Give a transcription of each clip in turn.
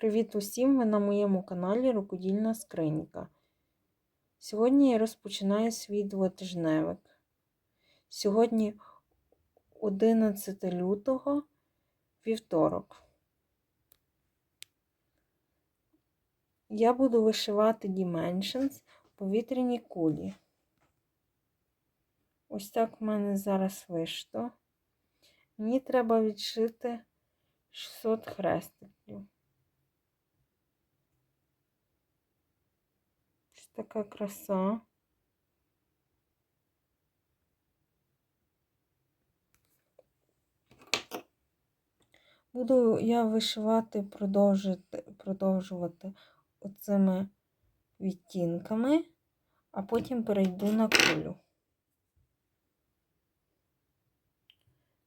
Привіт усім! Ви на моєму каналі Рукодільна Скринька. Сьогодні я розпочинаю свій двотижневик. Сьогодні 11 лютого, вівторок. Я буду вишивати Dimensions повітряні кулі. Ось так в мене зараз вишито. Мені треба відшити 600 хрестиків. Ось така краса. Буду я вишивати, продовжувати, продовжувати оцими відтінками, а потім перейду на кулю.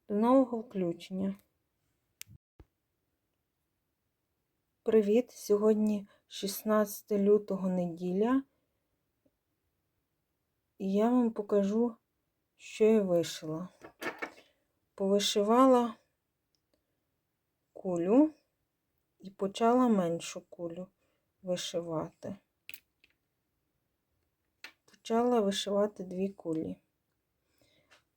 До нового включення. Привіт! Сьогодні 16 лютого неділя, і я вам покажу, що я вишила. Повишивала кулю і почала меншу кулю вишивати. Почала вишивати дві кулі.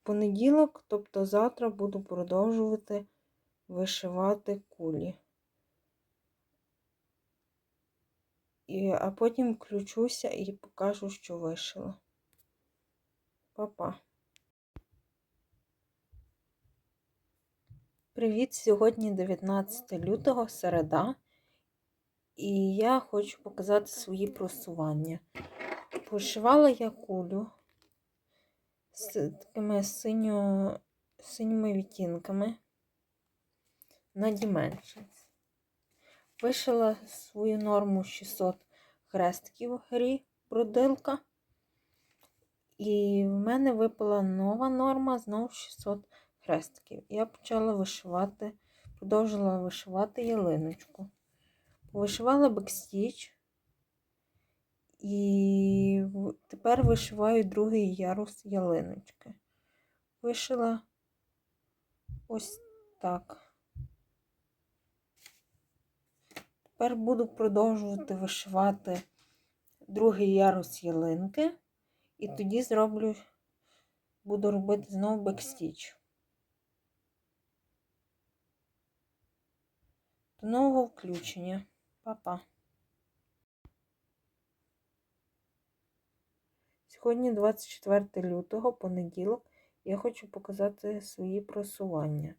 Понеділок, тобто завтра, буду продовжувати вишивати кулі. І, а потім включуся і покажу, що вишила. Па-па. Привіт! Сьогодні 19 лютого, середа, і я хочу показати свої просування. Пошивала я кулю з такими синьо, синіми відтінками на Dimensions. Вишила свою норму 600 хрестків грі брудилка. І в мене випала нова норма, знову 600 хрестків. Я почала вишивати, продовжила вишивати ялиночку. Повишивала бекстіч. І тепер вишиваю другий ярус ялиночки. Вишила ось так. Тепер буду продовжувати вишивати другий ярус ялинки, і тоді зроблю, буду робити знову бекстіч. До нового включення. Па-па. Сьогодні 24 лютого, понеділок, я хочу показати свої просування.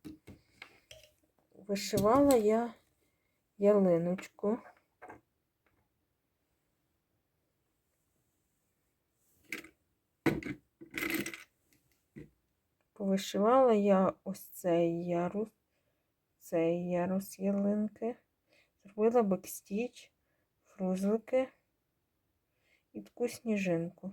Вишивала я ялиночку. Повишивала я ось цей ярус, цей ярус ялинки, зробила бекстіч, фрузлики і таку сніжинку.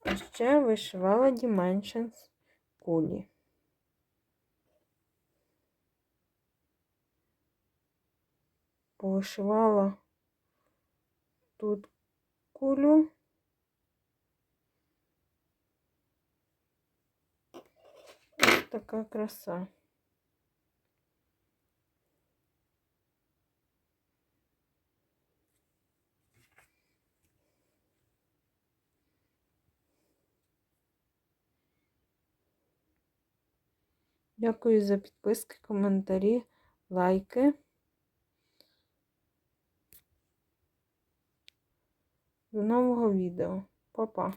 А ще вишивала Dimensions кулі. Повишивала тут кулю. Ось така краса. Дякую за підписки, коментарі, лайки. До нового відео. Па-па!